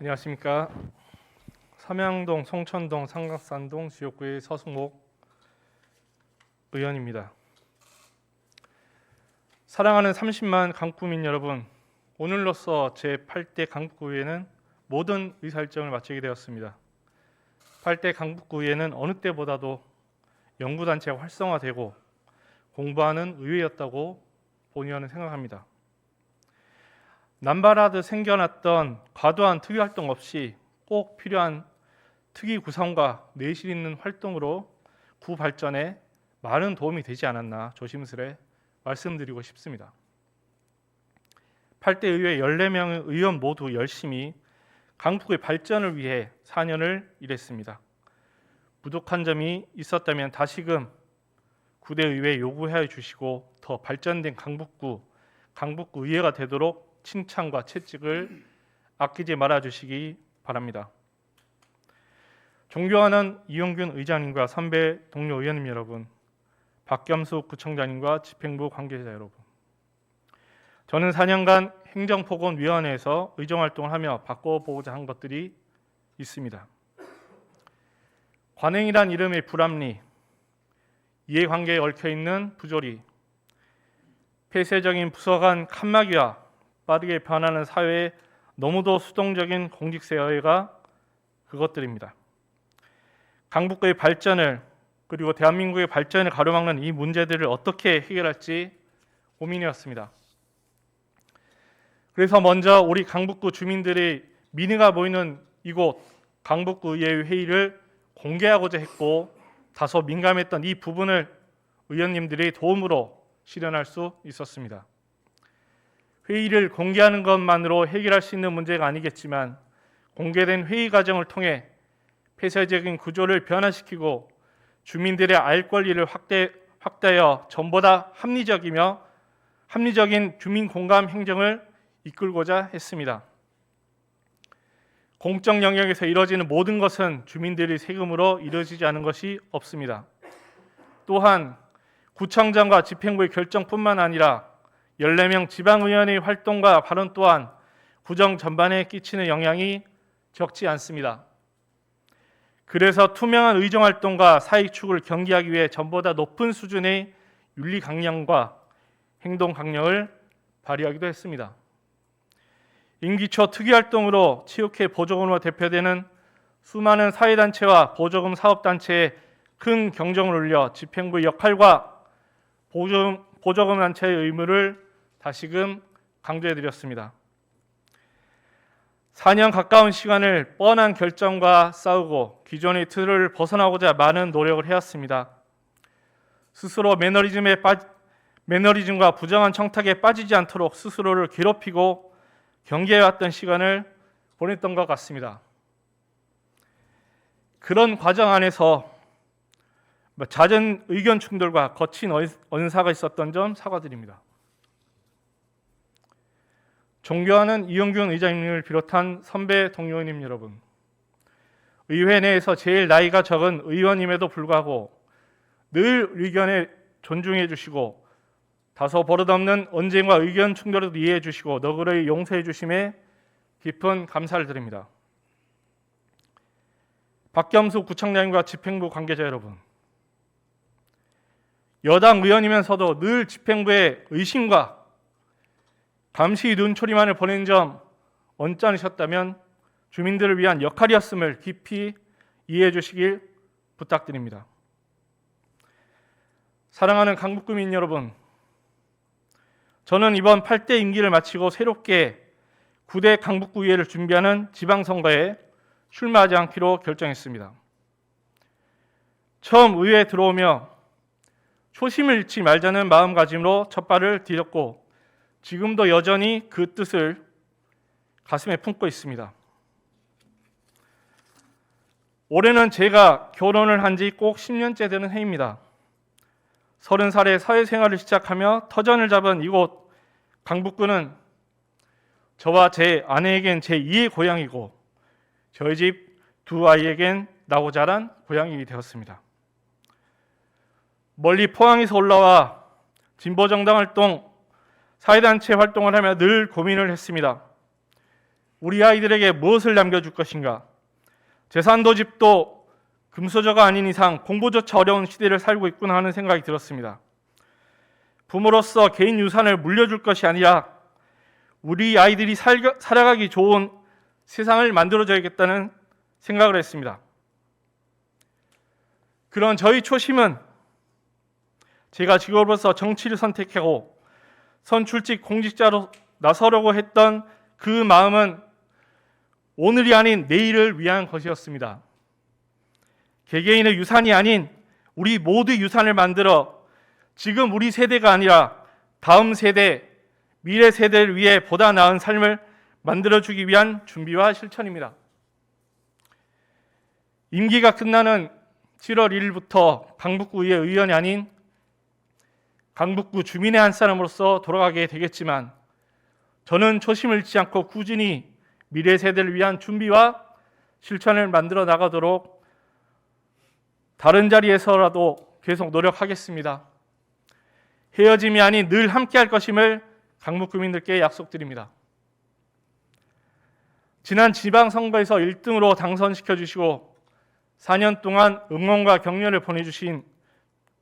안녕하십니까. 삼양동, 송천동, 삼각산동 지역구의 서승목 의원입니다. 사랑하는 30만 강구민 여러분, 오늘로써 제 8대 강북구의회는 모든 의사일정을 마치게 되었습니다. 8대 강북구의회는 어느 때보다도 연구단체가 활성화되고 공부하는 의회였다고 본 의원은 생각합니다. 남발하듯 생겨났던 과도한 특위 활동 없이 꼭 필요한 특위 구성과 내실 있는 활동으로 구 발전에 많은 도움이 되지 않았나 조심스레 말씀드리고 싶습니다. 8대 의회 14명의 의원 모두 열심히 강북의 발전을 위해 4년을 일했습니다. 부족한 점이 있었다면 다시금 구대 의회 요구해 주시고 더 발전된 강북구 강북구 의회가 되도록 칭찬과 채찍을 아끼지 말아 주시기 바랍니다. 존경하는 이용균 의장님과 선배 동료 의원님 여러분, 박겸수 구청장님과 집행부 관계자 여러분. 저는 4년간 행정보건위원회에서 의정 활동을 하며 바꿔보고자 한 것들이 있습니다. 관행이란 이름의 불합리, 이해관계에 얽혀 있는 부조리, 폐쇄적인 부서 간 칸막이와 빠르게 변하는 사회의 너무도 수동적인 공직세회가 그것들입니다. 강북구의 발전을 그리고 대한민국의 발전을 가로막는 이 문제들을 어떻게 해결할지 고민이었습니다. 그래서 먼저 우리 강북구 주민들의 민의가 모이는 이곳 강북구 의회 회의를 공개하고자 했고 다소 민감했던 이 부분을 의원님들의 도움으로 실현할 수 있었습니다. 회의를 공개하는 것만으로 해결할 수 있는 문제가 아니겠지만 공개된 회의 과정을 통해 폐쇄적인 구조를 변화시키고 주민들의 알 권리를 확대, 확대하여 전보다 합리적이며 합리적인 주민 공감 행정을 이끌고자 했습니다. 공적 영역에서 이루어지는 모든 것은 주민들의 세금으로 이루어지지 않은 것이 없습니다. 또한 구청장과 집행부의 결정뿐만 아니라 14명 지방의원의 활동과 발언 또한 구정 전반에 끼치는 영향이 적지 않습니다. 그래서 투명한 의정 활동과 사익 추구를 경기하기 위해 전보다 높은 수준의 윤리 강령과 행동 강령을 발휘하기도 했습니다. 임기 초 특위 활동으로 치욕회 보조금으로 대표되는 수많은 사회단체와 보조금 사업단체에 큰 경정을 올려 집행부의 역할과 보조금, 보조금 단체의 의무를 다시금 강조해 드렸습니다. 4년 가까운 시간을 뻔한 결정과 싸우고 기존의 틀을 벗어나고자 많은 노력을 해왔습니다. 스스로 매너리즘에 빠 매너리즘과 부정한 청탁에 빠지지 않도록 스스로를 괴롭히고 경계해왔던 시간을 보냈던 것 같습니다. 그런 과정 안에서 잦은 의견 충돌과 거친 언사가 있었던 점 사과드립니다. 존경하는 이용균 의장님을 비롯한 선배 동료님 여러분, 의회 내에서 제일 나이가 적은 의원임에도 불구하고 늘 의견에 존중해 주시고 다소 버릇없는 언쟁과 의견 충돌에도 이해해 주시고 너그러이 용서해 주심에 깊은 감사를 드립니다. 박겸수 구청장님과 집행부 관계자 여러분, 여당 의원이면서도 늘 집행부의 의심과 감시 눈초리만을 보낸 점 언짢으셨다면 주민들을 위한 역할이었음을 깊이 이해해 주시길 부탁드립니다. 사랑하는 강북구민 여러분, 저는 이번 8대 임기를 마치고 새롭게 9대 강북구의회를 준비하는 지방선거에 출마하지 않기로 결정했습니다. 처음 의회에 들어오며 초심을 잃지 말자는 마음가짐으로 첫 발을 디뎠고 지금도 여전히 그 뜻을 가슴에 품고 있습니다. 올해는 제가 결혼을 한 지 꼭 10년째 되는 해입니다. 30살에 사회생활을 시작하며 터전을 잡은 이곳 강북구는 저와 제 아내에겐 제 2의 고향이고 저희 집 두 아이에겐 나고 자란 고향이 되었습니다. 멀리 포항에서 올라와 진보정당 활동, 사회단체 활동을 하며 늘 고민을 했습니다. 우리 아이들에게 무엇을 남겨줄 것인가? 재산도 집도 금수저가 아닌 이상 공부조차 어려운 시대를 살고 있구나 하는 생각이 들었습니다. 부모로서 개인 유산을 물려줄 것이 아니라 우리 아이들이 살, 살아가기 좋은 세상을 만들어줘야겠다는 생각을 했습니다. 그런 저희 초심은 제가 직업으로서 정치를 선택하고 선출직 공직자로 나서려고 했던 그 마음은 오늘이 아닌 내일을 위한 것이었습니다. 개개인의 유산이 아닌 우리 모두 유산을 만들어 지금 우리 세대가 아니라 다음 세대, 미래 세대를 위해 보다 나은 삶을 만들어주기 위한 준비와 실천입니다. 임기가 끝나는 7월 1일부터 강북구의 의원이 아닌 강북구 주민의 한 사람으로서 돌아가게 되겠지만 저는 초심을 잃지 않고 꾸준히 미래 세대를 위한 준비와 실천을 만들어 나가도록 다른 자리에서라도 계속 노력하겠습니다. 헤어짐이 아닌 늘 함께 할 것임을 강북 구민들께 약속드립니다. 지난 지방선거에서 1등으로 당선시켜 주시고 4년 동안 응원과 격려를 보내주신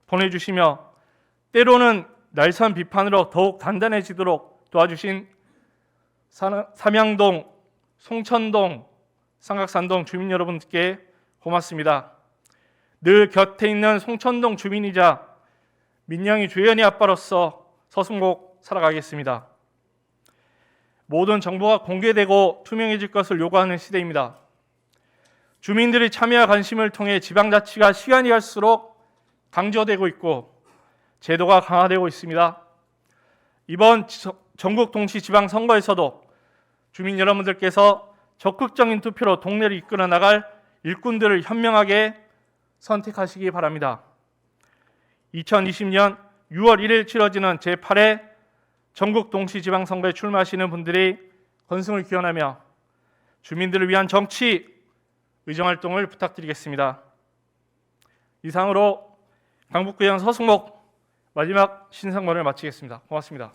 보내주시며 때로는 날선 비판으로 더욱 단단해지도록 도와주신 사- 삼양동, 송천동, 삼각산동 주민 여러분께 고맙습니다. 늘 곁에 있는 송천동 주민이자 민영이 주연이 아빠로서 서승곡 살아가겠습니다. 모든 정보가 공개되고 투명해질 것을 요구하는 시대입니다. 주민들의 참여와 관심을 통해 지방자치가 시간이 갈수록 강조되고 있고 제도가 강화되고 있습니다. 이번 지- 전국 동시 지방 선거에서도 주민 여러분들께서 적극적인 투표로 동네를 이끌어 나갈 일꾼들을 현명하게 선택하시기 바랍니다. 2020년 6월 1일 치러지는 제8회 전국 동시 지방 선거에 출마하시는 분들이 건승을 기원하며 주민들을 위한 정치 의정 활동을 부탁드리겠습니다. 이상으로 강북구의원 서승목 마지막 신상문을 마치겠습니다. 고맙습니다.